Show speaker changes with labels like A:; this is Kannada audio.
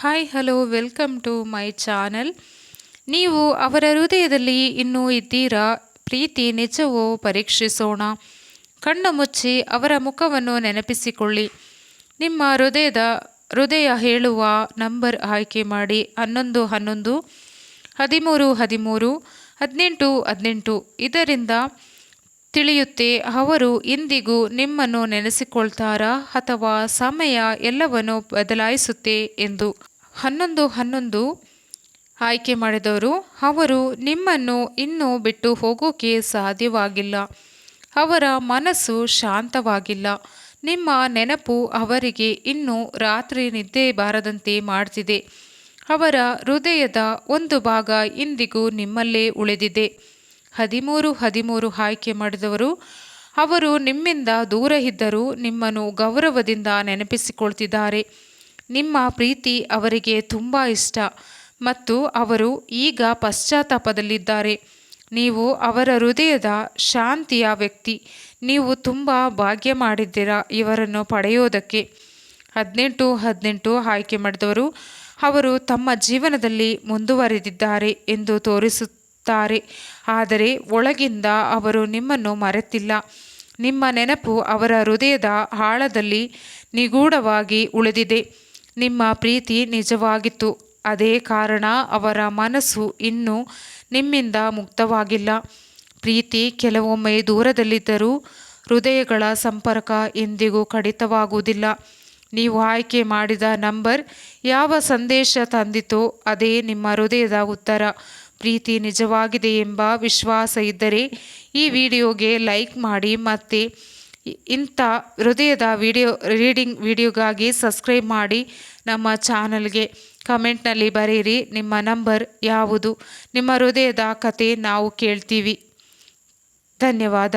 A: Hi hello welcome to my channel ನೀವು ಅವರ ಹೃದಯದಲ್ಲಿ ಇನ್ನೂ ಇದ್ದೀರಾ? ಪ್ರೀತಿ ನಿಜವೋ? ಪರೀಕ್ಷಿಸೋಣ. ಕಣ್ಣು ಮುಚ್ಚಿ ಅವರ ಮುಖವನ್ನು ನೆನಪಿಸಿಕೊಳ್ಳಿ. ನಿಮ್ಮ ಹೃದಯದ, ಹೃದಯ ಹೇಳುವ ನಂಬರ್ ಆಯ್ಕೆ ಮಾಡಿ. ಹನ್ನೊಂದು ಹನ್ನೊಂದು, ಹದಿಮೂರು ಹದಿಮೂರು, ಹದಿನೆಂಟು ಹದಿನೆಂಟು. ಇದರಿಂದ ತಿಳಿಯುತ್ತೆ, ಅವರು ಇಂದಿಗೂ ನಿಮ್ಮನ್ನು ನೆನೆಸಿಕೊಳ್ತಾರಾ ಅಥವಾ ಸಮಯ ಎಲ್ಲವನ್ನು ಬದಲಾಯಿಸುತ್ತೆ ಎಂದು. ಹನ್ನೊಂದು ಹನ್ನೊಂದು, ಆಯ್ಕೆ ಮಾಡಿದವರು, ಅವರು ನಿಮ್ಮನ್ನು ಇನ್ನೂ ಬಿಟ್ಟು ಹೋಗೋಕೆ ಸಾಧ್ಯವಾಗಿಲ್ಲ. ಅವರ ಮನಸ್ಸು ಶಾಂತವಾಗಿಲ್ಲ. ನಿಮ್ಮ ನೆನಪು ಅವರಿಗೆ ಇನ್ನೂ ರಾತ್ರಿ ನಿದ್ದೆ ಬಾರದಂತೆ ಮಾಡ್ತಿದೆ. ಅವರ ಹೃದಯದ ಒಂದು ಭಾಗ ಇಂದಿಗೂ ನಿಮ್ಮಲ್ಲೇ ಉಳಿದಿದೆ. ಹದಿಮೂರು ಹದಿಮೂರು ಆಯ್ಕೆ ಮಾಡಿದವರು, ಅವರು ನಿಮ್ಮಿಂದ ದೂರ ಇದ್ದರೂ ನಿಮ್ಮನ್ನು ಗೌರವದಿಂದ ನೆನಪಿಸಿಕೊಳ್ತಿದ್ದಾರೆ. ನಿಮ್ಮ ಪ್ರೀತಿ ಅವರಿಗೆ ತುಂಬ ಇಷ್ಟ ಮತ್ತು ಅವರು ಈಗ ಪಶ್ಚಾತ್ತಾಪದಲ್ಲಿದ್ದಾರೆ. ನೀವು ಅವರ ಹೃದಯದ ಶಾಂತಿಯ ವ್ಯಕ್ತಿ. ನೀವು ತುಂಬ ಭಾಗ್ಯ ಮಾಡಿದ್ದೀರಾ ಇವರನ್ನು ಪಡೆಯೋದಕ್ಕೆ. ಹದಿನೆಂಟು ಹದಿನೆಂಟು ಆಯ್ಕೆ ಮಾಡಿದವರು, ಅವರು ತಮ್ಮ ಜೀವನದಲ್ಲಿ ಮುಂದುವರೆದಿದ್ದಾರೆ ಎಂದು ಆದರೆ ಒಳಗಿಂದ ಅವರು ನಿಮ್ಮನ್ನು ಮರೆತಿಲ್ಲ. ನಿಮ್ಮ ನೆನಪು ಅವರ ಹೃದಯದ ಆಳದಲ್ಲಿ ನಿಗೂಢವಾಗಿ ಉಳಿದಿದೆ. ನಿಮ್ಮ ಪ್ರೀತಿ ನಿಜವಾಗಿತ್ತು. ಅದೇ ಕಾರಣ ಅವರ ಮನಸ್ಸು ಇನ್ನೂ ನಿಮ್ಮಿಂದ ಮುಕ್ತವಾಗಿಲ್ಲ. ಪ್ರೀತಿ ಕೆಲವೊಮ್ಮೆ ದೂರದಲ್ಲಿದ್ದರೂ ಹೃದಯಗಳ ಸಂಪರ್ಕ ಎಂದಿಗೂ ಕಡಿತವಾಗುವುದಿಲ್ಲ. ನೀವು ಆಯ್ಕೆ ಮಾಡಿದ ನಂಬರ್ ಯಾವ ಸಂದೇಶ ತಂದಿತೋ ಅದೇ ನಿಮ್ಮ ಹೃದಯದ ಉತ್ತರ. ಪ್ರೀತಿ ನಿಜವಾಗಿದೆ ಎಂಬ ವಿಶ್ವಾಸ ಇದ್ದರೆ ಈ ವಿಡಿಯೋಗೆ ಲೈಕ್ ಮಾಡಿ ಮತ್ತು ಇಂಥ ಹೃದಯದ ವಿಡಿಯೋ, ರೀಡಿಂಗ್ ವಿಡಿಯೋಗಾಗಿ ಸಬ್ಸ್ಕ್ರೈಬ್ ಮಾಡಿ ನಮ್ಮ ಚಾನಲ್ಗೆ ಕಮೆಂಟ್ನಲ್ಲಿ ಬರೀರಿ ನಿಮ್ಮ ನಂಬರ್ ಯಾವುದು? ನಿಮ್ಮ ಹೃದಯದ ಕತೆ ನಾವು ಕೇಳ್ತೀವಿ. ಧನ್ಯವಾದ.